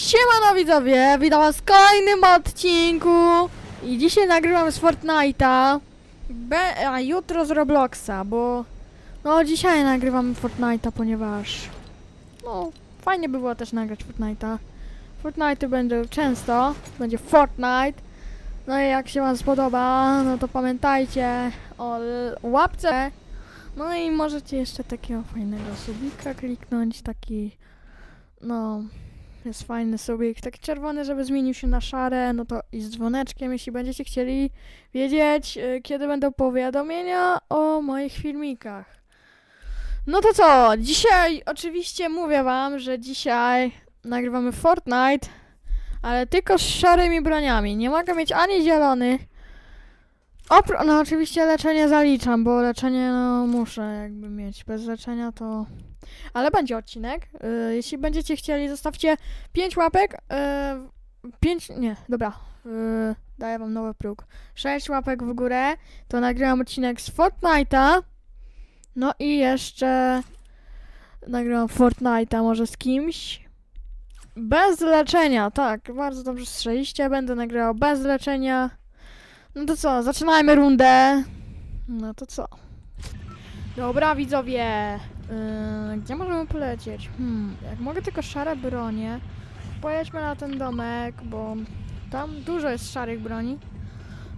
Siemano widzowie, witam was w kolejnym odcinku. I dzisiaj nagrywam z Fortnite'a, a jutro z Robloxa, bo no dzisiaj nagrywam Fortnite'a, ponieważ no fajnie by było też nagrać Fortnite'a. Fortnite będzie często, będzie Fortnite, no i jak się wam spodoba, no to pamiętajcie o łapce, no i możecie jeszcze takiego fajnego subika kliknąć, taki no jest fajny subik, taki czerwony, żeby zmienił się na szare, no to i z dzwoneczkiem, jeśli będziecie chcieli wiedzieć, y, kiedy będą powiadomienia o moich filmikach. No to co, dzisiaj oczywiście mówię wam, że dzisiaj nagrywamy Fortnite, ale tylko z szarymi broniami. Nie mogę mieć ani zielonych. Opro no oczywiście leczenie zaliczam, bo leczenie no muszę jakby mieć. Bez leczenia to... Ale będzie odcinek. Y, jeśli będziecie chcieli, zostawcie 5 łapek. y, 5, nie, dobra. y, daję wam nowy próg. 6 łapek w górę, to nagrywam odcinek z Fortnite'a. No i jeszcze nagrywam Fortnite'a może z kimś. Bez leczenia, tak, bardzo dobrze strzeliście. Będę nagrywał bez leczenia. No to co, zaczynajmy rundę. No to co? Dobra, widzowie. Yy, gdzie możemy polecieć? Hmm, jak mogę tylko szare bronie, pojedźmy na ten domek, bo tam dużo jest szarych broni.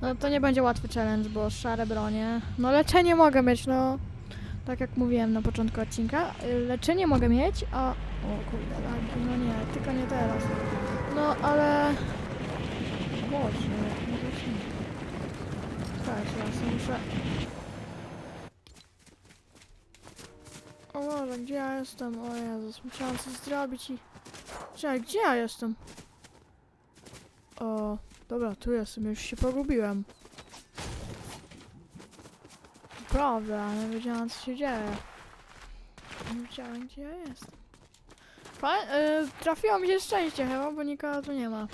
No to nie będzie łatwy challenge, bo szare bronie. No leczenie mogę mieć, no. Tak jak mówiłem na początku odcinka. Leczenie mogę mieć, a... O kurde, lagi, no nie, tylko nie teraz. No, ale... Boże. Sobie muszę... O Boże, gdzie ja jestem? O Jezus, musiałam coś zrobić i... Czekaj, gdzie ja jestem? O, dobra, tu jestem, już się pogubiłem. Prawda, nie wiedziałam co się dzieje. Nie wiedziałam gdzie ja jestem. Faj, y, trafiło mi się szczęście chyba, bo nikogo tu nie ma.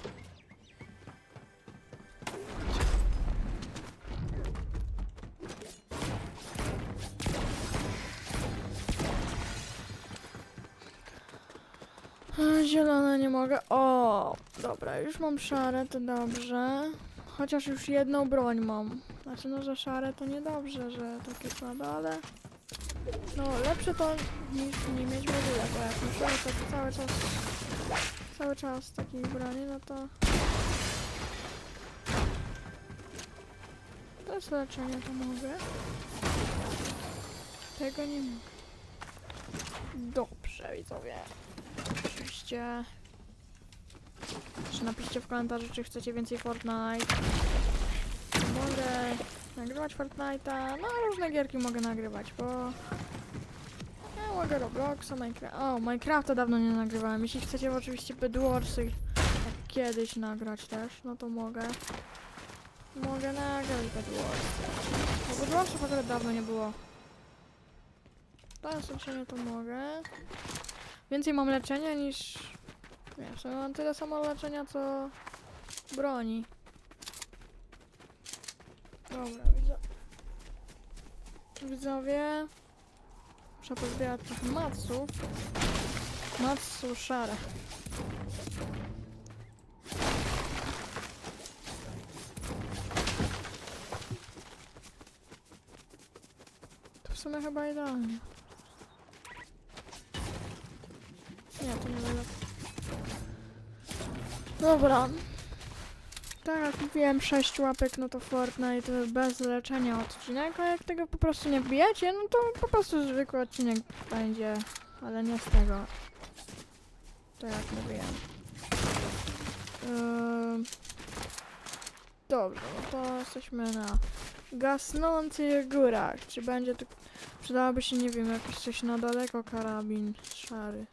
Zielone nie mogę. O, dobra, już mam szare, to dobrze. Chociaż już jedną broń mam. Znaczy, no, że szare to niedobrze, że takie słabe, ale... No, lepsze to niż nie mieć w ogóle, bo jak muszę tak cały czas... Cały czas takiej broni, no to... To jest leczenie, to mogę. Tego nie mogę. Dobrze, widzowie. Oczywiście. Czy napiszcie w komentarzu, czy chcecie więcej Fortnite. Mogę nagrywać Fortnite'a. No, różne gierki mogę nagrywać, bo... Ja mogę Robloxa, Minecraft... O, Minecrafta dawno nie nagrywałem. Jeśli chcecie oczywiście Bedwarsy kiedyś nagrać też, no to mogę. Mogę nagrać Bedwarsy. Bo Bedwarsów akurat dawno nie było. Teraz leczenie to mogę. Więcej mam leczenia niż... Nie, w sumie mam tyle samo leczenia, co broni. Dobra, widzę. Widzowie. Muszę pozbierać trochę maców. Mac są szare. To w sumie chyba idealnie. Dobra. Tak jak mówiłem, 6 łapek, no to Fortnite bez leczenia odcinek, a jak tego po prostu nie wbijecie, no to po prostu zwykły odcinek będzie, ale nie z tego. Tak jak mówiłem. Ym, Dobrze, no to jesteśmy na gasnących górach. Czy będzie tu... Przydałoby się, nie wiem, jakiś coś na daleko karabin szary.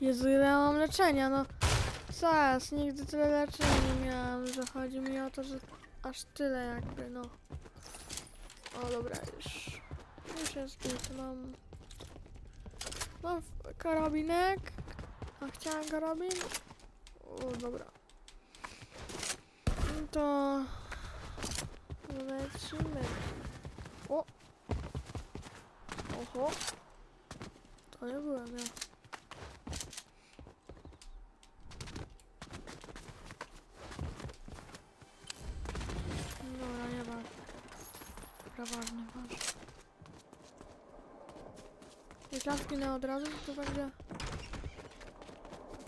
Jezu, ile mam leczenia, no. Zaraz, nigdy tyle leczenia nie miałam, że chodzi mi o to, że aż tyle jakby, no. O, dobra, już. Już jest git, mam... Mam karabinek. A chciałem karabin. O, dobra. No to... Lecimy. O! Oho! To nie byłem ja. Dobra, nie ma. Dobra, ważne, ważne. Jak ja zginę od razu, to będzie...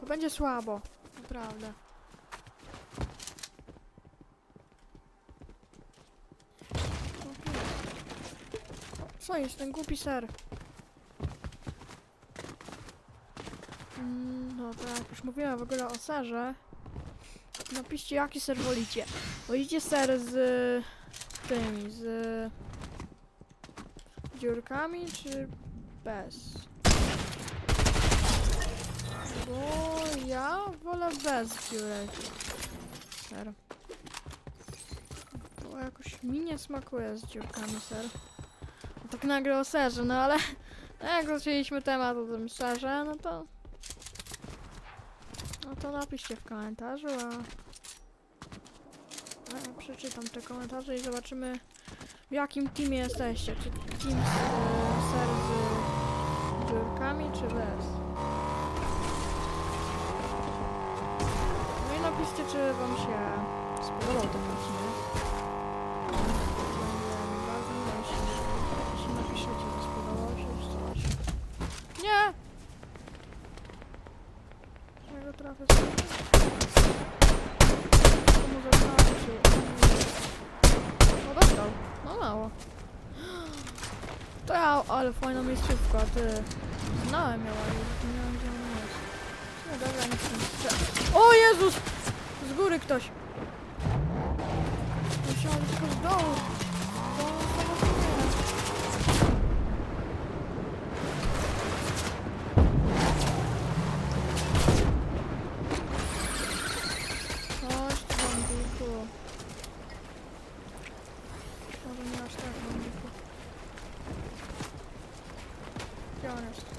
To będzie słabo. Naprawdę. Co jest ten głupi ser? Mm, no to jak już mówiłem w ogóle o serze. Napiszcie jaki ser wolicie. Wolicie ser z tymi, z dziurkami czy bez? Bo ja wolę bez dziurek. Ser. Bo jakoś mi nie smakuje z dziurkami ser. No tak nagle o serze, no ale jak zaczęliśmy temat o tym serze, no to no to napiszcie w komentarzu, a, a ja przeczytam te komentarze i zobaczymy w jakim teamie jesteście. Czy team e, ser z dziurkami, czy bez. No i napiszcie, czy wam się spodobał ten odcinek. Będzie mi bardzo miło, jeśli, jeśli napiszecie, że spodobał się, czy coś. Nie! Ja go trafię sobie. To może trafić. No dostał. No mało. To ja, ale fajna miejscówka, ty. Znałem ją, ale nie wiem gdzie ona jest. No dobra, nic nie strzelę. O Jezus! Z góry ktoś. Myślałem, że tylko z dołu. To to nie. Chodź tu, bandyku. Może nie aż tak, bandyku. Gdzie on jest?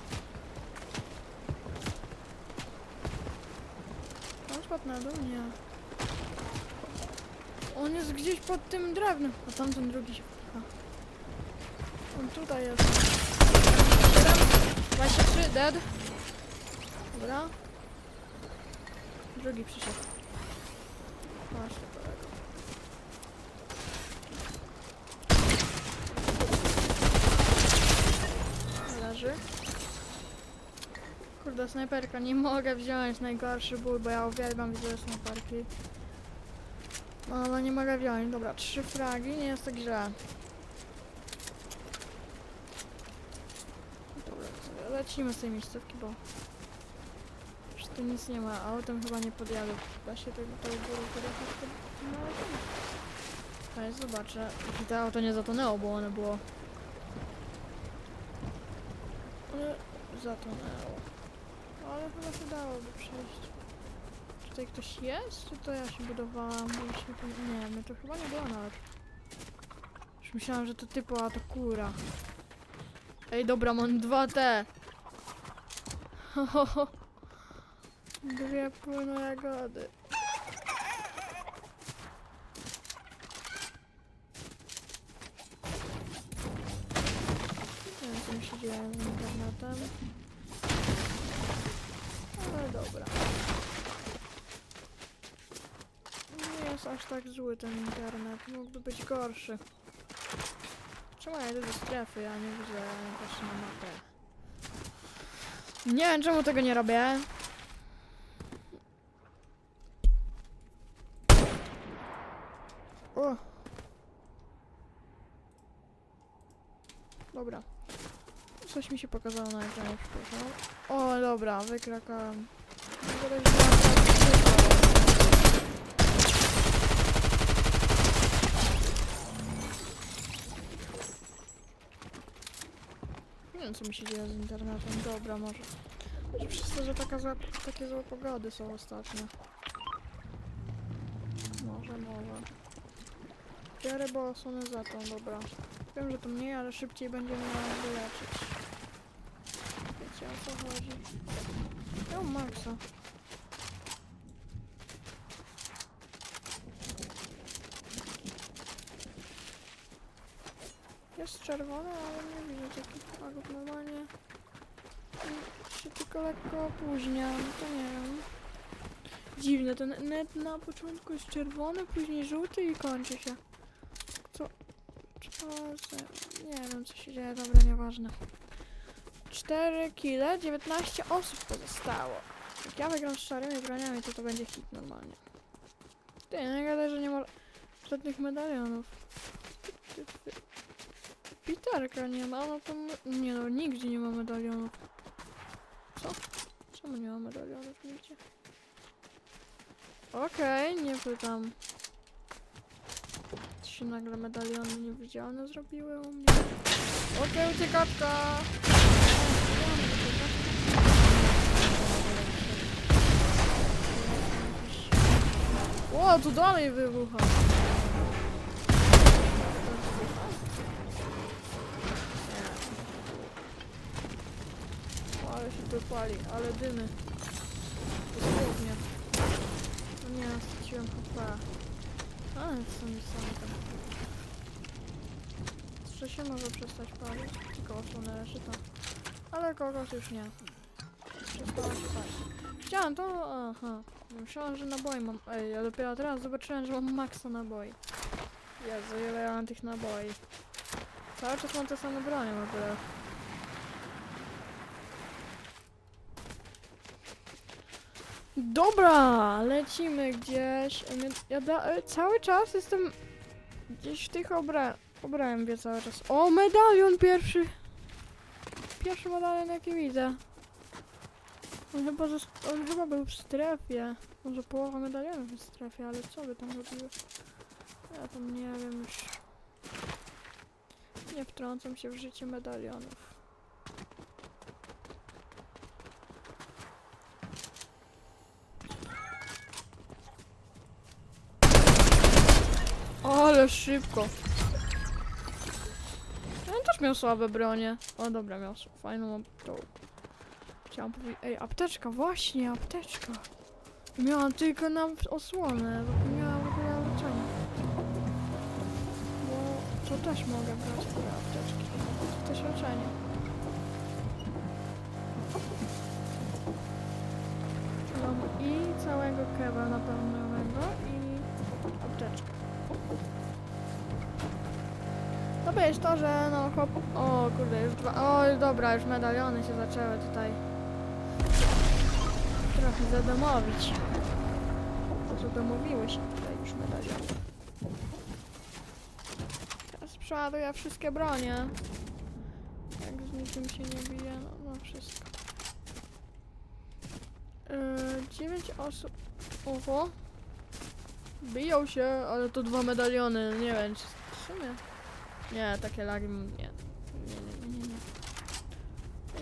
On spadł na dół? Nie. On jest gdzieś pod tym drewnem. A tamten drugi się wpycha. On tutaj jest. 7, 23, dead. Dobra. Drugi przyszedł. Do kolego. Leży. Kurde, snajperka, nie mogę wziąć, najgorszy ból, bo ja uwielbiam widzieć snajperki. No, ale nie mogę wziąć. Dobra, trzy fragi, nie jest tak źle. Dobra, lecimy z tej miejscówki, bo... Już tu nic nie ma, autem chyba nie podjadę. Da się tego tutaj górą podjechać. No, ale zobaczę, czy to auto nie zatonęło, bo one było... Zatonęło. Ale chyba się dałoby przejść. Czy tutaj ktoś jest? Czy to ja się budowałam? Bo już nie, mnie to chyba nie było nawet. Już myślałam, że to typu, a to kura. Ej, dobra, mam dwa te. Dwie płyną jagody. Nie wiem, co mi się dzieje z internetem. Dobra. Nie jest aż tak zły ten internet. Mógłby być gorszy. Czemu ja jedę do strefy? Ja nie widzę, ja nie patrzę na mapę. Nie wiem, czemu tego nie robię. O! Dobra. Coś mi się pokazało na ekranie, przepraszam. O, dobra, wykrakałem. Nie wiem, co mi się dzieje z internetem. Dobra, może. Może przez to, że taka zła, takie złe pogody są ostatnio. Może, może. Biorę, bo osłonę za tą, dobra. Wiem, że to mniej, ale szybciej będziemy wyleczyć. O co chodzi. Jest czerwony, ale nie widzę takich flagów normalnie. I Się tylko lekko opóźnia, no to nie wiem. Dziwne, ten net na początku jest czerwony, później żółty i kończy się. Co? Co. Nie wiem co się dzieje, dobra, nieważne. 4 kile, 19 osób pozostało. Jak ja wygram z szarymi broniami, to to będzie hit normalnie. Ty, nie gadaj, że nie ma żadnych medalionów. Ty. Piterka nie ma, no to... Nie no, nigdzie nie ma medalionów. Co? Czemu nie ma medalionów nigdzie? Okej, nie pytam. Się nagle medaliony niewidzialne zrobiły u mnie? Okej, uciekaczka! O, tu dalej wybucha! Ale się tu pali, ale dymy. Dosłownie. No nie, straciłem HP. Ale co mi same tam. Że się może przestać palić. Tylko osłonę reszta. Ale kogoś już nie. Przestało się palić. Chciałem to... Aha. Myślałem, że naboi mam... Ej, ja dopiero teraz zobaczyłem, że mam maksa naboi. Jezu, ile ja mam tych naboi. Cały czas mam te same bronie w ogóle. Dobra, lecimy gdzieś. Ja cały czas jestem gdzieś w tych obra obrębie cały czas. O, medalion pierwszy! Pierwszy medalion jaki widzę. On chyba, on chyba był w strefie. Może połowa medalionów w strefie, ale co by tam robiły? Ja tam nie wiem już. Nie wtrącam się w życie medalionów. Ale szybko. On też miał słabe bronie. O dobra, miał fajną tą. Powiedzieć. Ej, apteczka, właśnie, apteczka. Miałam tylko na osłonę, zapomniałam w ogóle o. Bo to też mogę brać te apteczki. To też leczenie. Mam i całego kewa napełnionego i apteczkę. Dobre jest to, że no chłop... O kurde, już dwa... O dobra, już medaliony się zaczęły tutaj trochę zadomowić. Zadomowiły się tutaj już medaliony. Teraz przeładuję wszystkie bronie. Jak z niczym się nie bije, no, no wszystko. Yy, 9 osób... Oho. Biją się, ale to dwa medaliony, nie wiem, czy w sumie... Nie, takie lagi nie. Nie, nie, nie,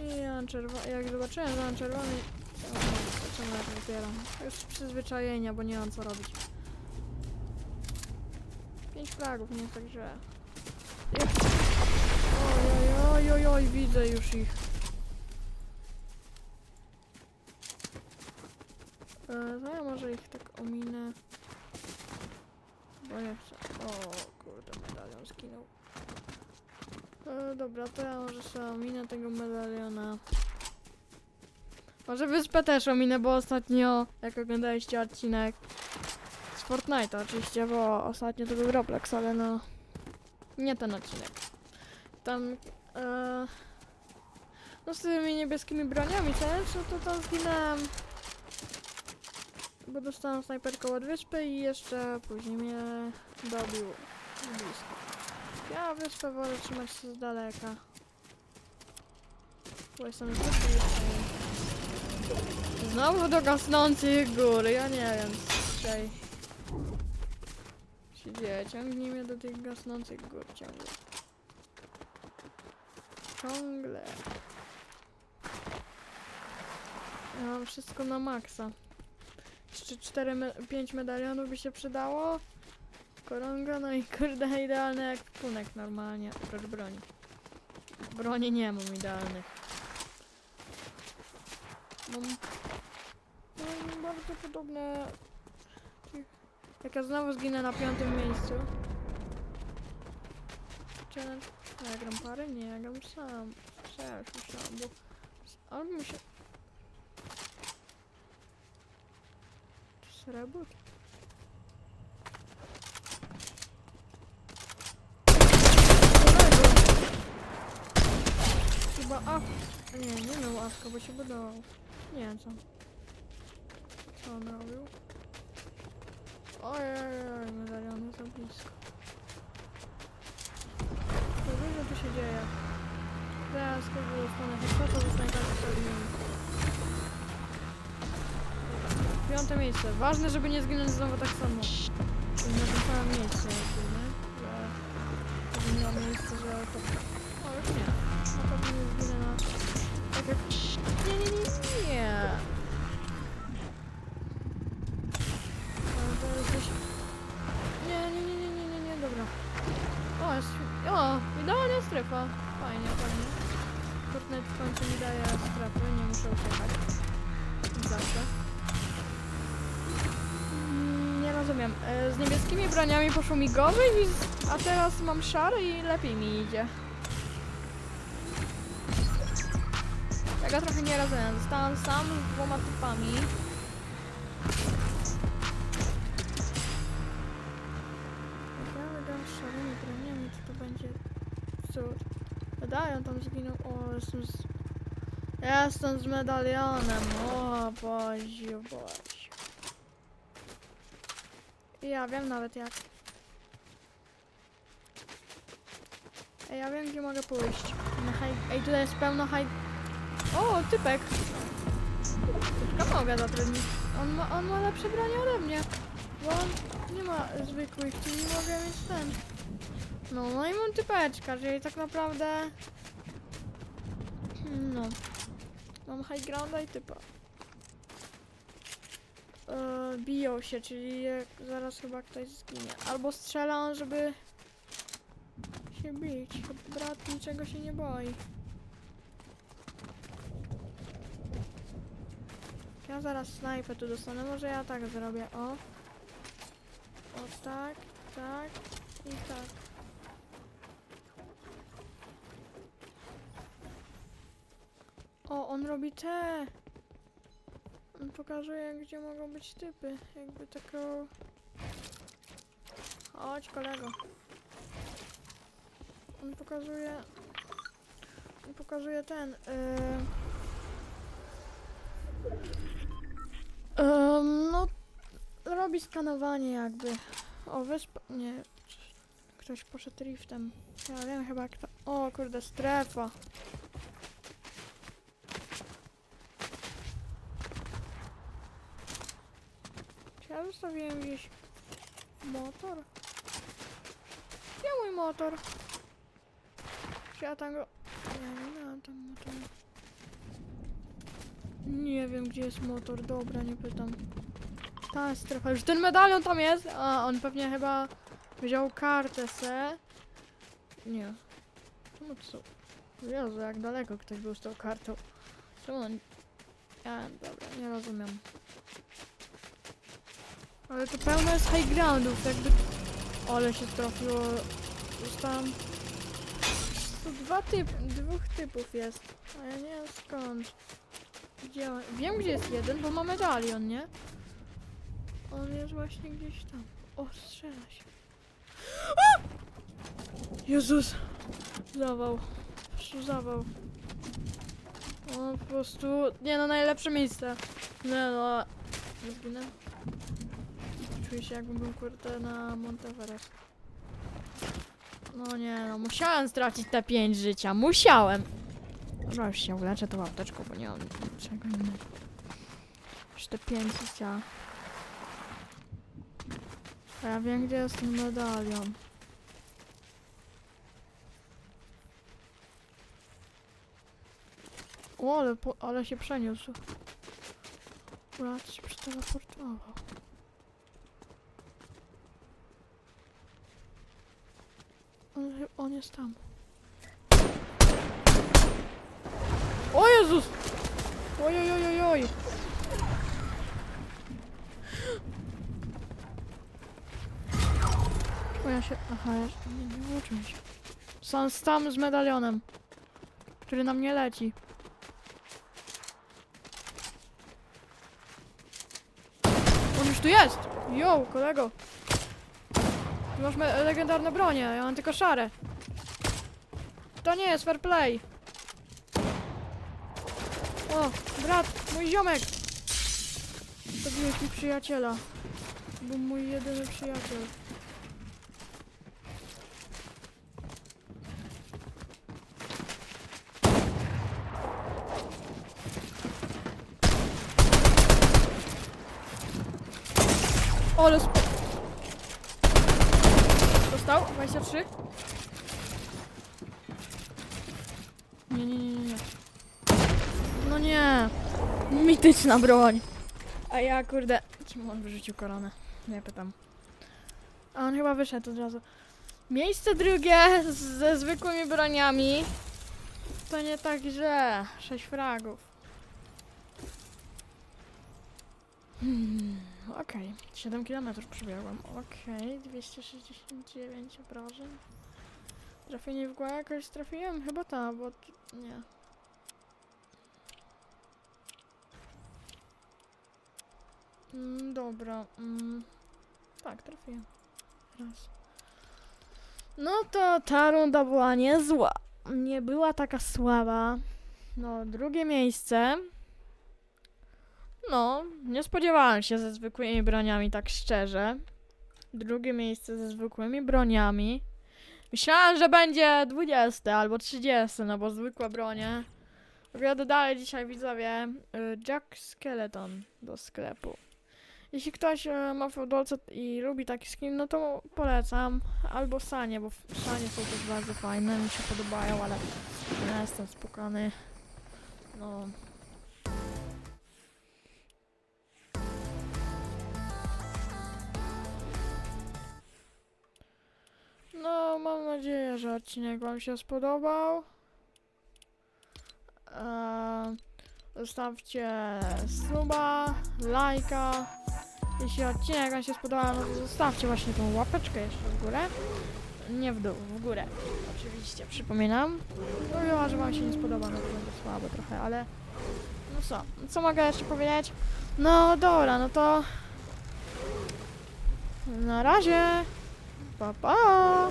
nie. I ja mam czerwony, jak zobaczyłem, że mam czerwony, ciągle wybieram. To już przyzwyczajenia, bo nie mam co robić. Pięć flagów, nie tak. Jest. Oj, oj, oj, oj, widzę już ich. E, to ja może ich tak ominę. Bo nie chcę. O kurde, medalion skinął. E, dobra, to ja może sobie ominę tego medaliona. Może wyspę też ominę, bo ostatnio, jak oglądaliście odcinek z Fortnite'a oczywiście, bo ostatnio to był Roblox, ale no... Nie ten odcinek. Tam... E, no z tymi niebieskimi broniami też, no to tam zginąłem. Bo dostałem snajperką od wyspy i jeszcze później mnie dobił blisko. Ja wyspę wolę trzymać się z daleka. Bo jestem zbyt blisko. Znowu do gasnących gór, ja nie wiem, dzisiaj się dzieje. Ciągnij mnie do tych gasnących gór ciągle. Ciągle. Ja mam wszystko na maksa. Jeszcze 4 me 5 medalionów by się przydało. Koronga, no i kurde idealny jak punek normalnie. Oprócz broni. Broni nie mam idealnych. Mam bardzo podobne... Jak ja znowu zginę na piątym miejscu. Challenge. A ja gram parę? Nie, ja gram sam. Co ja myślałam, bo... Mi się... To jest! Chyba A... Nie, nie miał awka, bo się budował. Nie wiem co. On robił? Ojej, medaliony za blisko. To dużo tu się dzieje. Teraz kogo dostanę headshota, to jest najbardziej Piąte miejsce. Ważne, żeby nie zginąć znowu tak samo. Czyli na tym samym miejscu jakby, nie? Że... Żeby miała miejsce, że to... O, już nie. Na pewno nie zginę na... Tak jak... Nie, nie, nie, nie. Z niebieskimi broniami poszło mi gorzej, a teraz mam szary i lepiej mi idzie. Tego trochę nie rozumiem. Zostałam sam z dwoma typami. Ja z szarymi broniami, to to będzie cud. Wydają tam zginął. O, jestem z... Jestem z medalionem. O, Boziu, Boziu. Ja wiem nawet jak. Ej, ja wiem gdzie mogę pójść. Ej, tutaj jest pełno haj... O, typek. Typka mogę zatrudnić. On ma, on ma lepsze bronie ode mnie. Bo on nie ma zwykłych, czyli mogę mieć ten. No, no i mam typeczka, czyli tak naprawdę... No. Mam high grounda i typa. Eee, biją się, czyli jak zaraz chyba ktoś zginie. Albo strzela żeby się bić. Brat niczego się nie boi. Ja zaraz snajpę tu dostanę, może ja tak zrobię, o. O tak, tak i tak. O, on robi te. Pokazuje, gdzie mogą być typy. Jakby taką... Chodź, kolego. On pokazuje... On pokazuje ten... Yy... No... Robi skanowanie jakby. O, wyspa... Nie. Ktoś poszedł riftem. Ja wiem chyba kto... O, kurde, strefa. Zostawiłem gdzieś motor? Gdzie mój motor? Ja tam go... Nie, nie miałem tam. Nie wiem, gdzie jest motor. Dobra, nie pytam. Ta jest strefa. Już ten medalion tam jest! A, on pewnie chyba wziął kartę se. Nie. To są... Jezu, jak daleko ktoś był z tą kartą. Czemu on... Ja, dobra, nie rozumiem. Ale to pełno jest high groundów, jakby... Ale się trafiło... Zostałam... Tu dwa typ... dwóch typów jest. A ja nie wiem skąd. Gdzie on... Wiem gdzie jest jeden, bo ma medalion, nie? On jest właśnie gdzieś tam. O, strzela się. A! Jezus! Zawał. Zawał. O, po prostu... Nie no, najlepsze miejsce. Nie no... Zginę. Czuję się jakbym był kurde na Monteverest. No nie no, musiałem stracić te 5 życia, musiałem! Dobra, już się uleczę tą apteczką, bo nie mam czego innego. Już te 5 życia. A ja wiem gdzie jest ten medalion. O, ale, ale się przeniósł. Brat się przeteleportował. On jest tam. O Jezus! Oj, oj, oj, oj, oj. Czemu ja się... Aha, ja się... Nie, nie się. Sam tam z medalionem, który na mnie leci. On już tu jest! Yo, kolego! Ty masz legendarne bronie, ja mam tylko szare. To nie jest fair play. O, brat, mój ziomek! Zabiłeś mi przyjaciela. Był mój jedyny przyjaciel. Ale. Dostał? 23? Nie, nie, nie, nie. No nie. Mityczna broń. A ja kurde... Czemu on wyrzucił koronę? Nie pytam. A on chyba wyszedł od razu. Miejsce drugie ze zwykłymi broniami. To nie tak źle. 6 fragów. Hmm, okej. 7 km przebiegłam. Okej, 269 obrażeń. Trafienie w głowę jakoś trafiłem? Chyba ta, bo... nie. Mm, dobra. Mm, tak, trafiłem. Raz. No to ta runda była niezła. Nie była taka słaba. No, drugie miejsce. No, nie spodziewałem się ze zwykłymi broniami, tak szczerze. Drugie miejsce ze zwykłymi broniami. Myślałem, że będzie 20 albo 30, no bo zwykłe bronie. Jadę dalej dzisiaj widzowie. y, Jack Skeleton do sklepu. Jeśli ktoś y, ma fudolce i lubi taki skin, no to polecam. Albo Sanie, bo Sanie są też bardzo fajne, mi się podobają, ale ja jestem spokojny. No, Mam nadzieję, że odcinek Wam się spodobał. Eee, zostawcie suba, lajka. Jeśli odcinek Wam się spodobał, no to zostawcie właśnie tą łapeczkę jeszcze w górę. Nie w dół, w górę. Oczywiście, przypominam. No że Wam się nie spodoba, no to będzie słabo trochę, ale... No co, co mogę jeszcze powiedzieć? No dobra, no to... Na razie! Pa, pa!